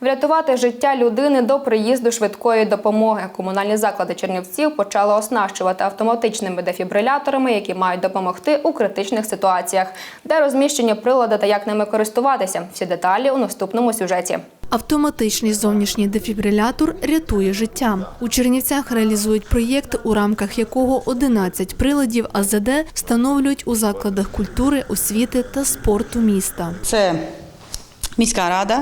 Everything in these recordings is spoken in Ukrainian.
Врятувати життя людини до приїзду швидкої допомоги. Комунальні заклади Чернівців почали оснащувати автоматичними дефібриляторами, які мають допомогти у критичних ситуаціях, де розміщені прилади та як ними користуватися. Всі деталі у наступному сюжеті. Автоматичний зовнішній дефібрилятор рятує життя. У Чернівцях реалізують проєкт, у рамках якого 11 приладів АЗД встановлюють у закладах культури, освіти та спорту міста. Це міська рада,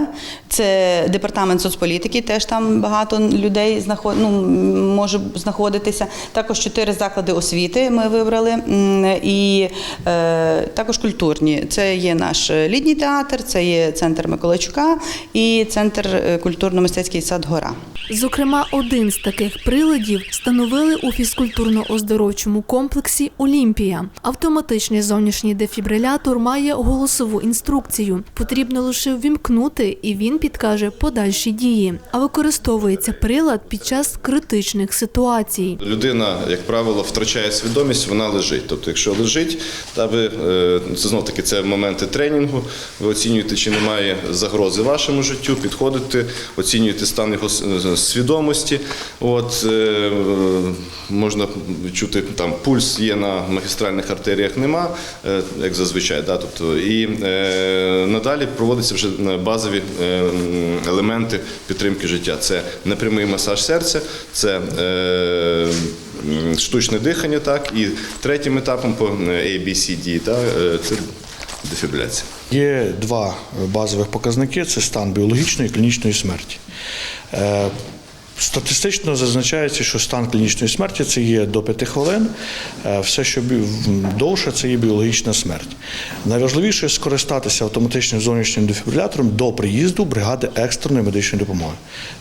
це департамент соцполітики, теж там багато людей знаход... ну, може знаходитися. Також чотири заклади освіти ми вибрали, і е, також культурні. Це є наш літній театр, це є центр Миколайчука і центр е, культурно-мистецький сад Гора. Зокрема, один з таких приладів встановили у фізкультурно-оздоровчому комплексі Олімпія. Автоматичний зовнішній дефібрилятор має голосову інструкцію. Потрібно лише ввімкнути, і він підкаже подальші дії. А використовується прилад під час критичних ситуацій. Людина, як правило, втрачає свідомість, вона лежить. Тобто, якщо лежить, та ви е, це знов таки це моменти тренінгу. Ви оцінюєте, чи немає загрози вашому життю, підходите, оцінюєте стан його е, свідомості. От е, можна відчути там пульс є на магістральних артеріях, нема, е, як зазвичай. Да? Тобто, і е, надалі проводяться вже е, базові елементи підтримки життя. Це непрямий масаж серця, це штучне дихання, так і третім етапом по ABCD, е, це дефібриляція. Є два базових показники: це стан біологічної і клінічної смерті. Статистично зазначається, що стан клінічної смерті це є до 5 хвилин. Е, Все, що довше, це є біологічна смерть. Найважливіше скористатися автоматичним зовнішнім дефібрилятором до приїзду бригади екстреної медичної допомоги,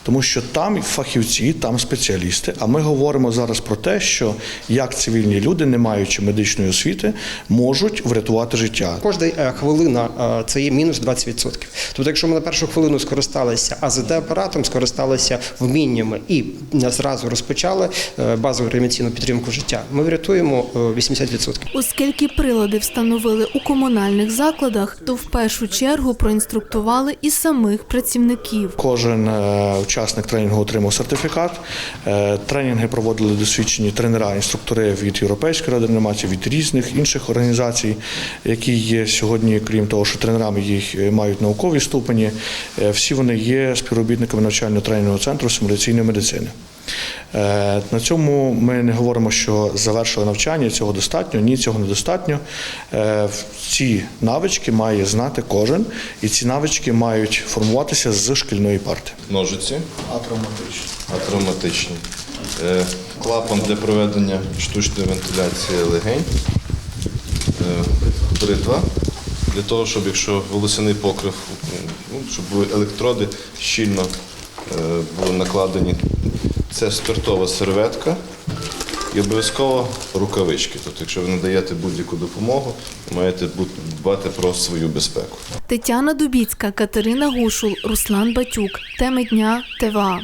тому що там фахівці, там спеціалісти. А ми говоримо зараз про те, що як цивільні люди, не маючи медичної освіти, можуть врятувати життя. Кожна е, хвилина е, це є мінус 20%. Тобто, якщо ми на першу хвилину скористалися АЗД-апаратом, скористалися вміннями і зразу розпочали е, базову реанімаційну підтримку життя, ми врятуємо е, 80%. Оскільки прилади встановили у комунальних закладах, то в першу чергу проінструктували і самих працівників. Кожен е, учасник тренінгу отримав сертифікат. Е, Тренінги проводили досвідчені тренера, інструктори від Європейської ради реанімації, від різних інших організацій, які є сьогодні, крім того, що тренерами їх е, мають наукові ступені. е, Всі вони є співробітниками навчально-тренінгового центру симуляційної медицини. Е, На цьому ми не говоримо, що завершили навчання, цього достатньо. Ні, цього недостатньо. Е, Ці навички має знати кожен, і ці навички мають формуватися з шкільної парти. Ножиці. Атравматичні. Е, Клапан для проведення штучної вентиляції легень. Бритва. Для того, щоб якщо волосяний покрив, ну, щоб були електроди щільно були накладені. Це спиртова серветка і обов'язково рукавички. Тобто, якщо ви надаєте будь-яку допомогу, маєте дбати про свою безпеку. Тетяна Дубіцька, Катерина Гушул, Руслан Батюк. Теми дня ТВА.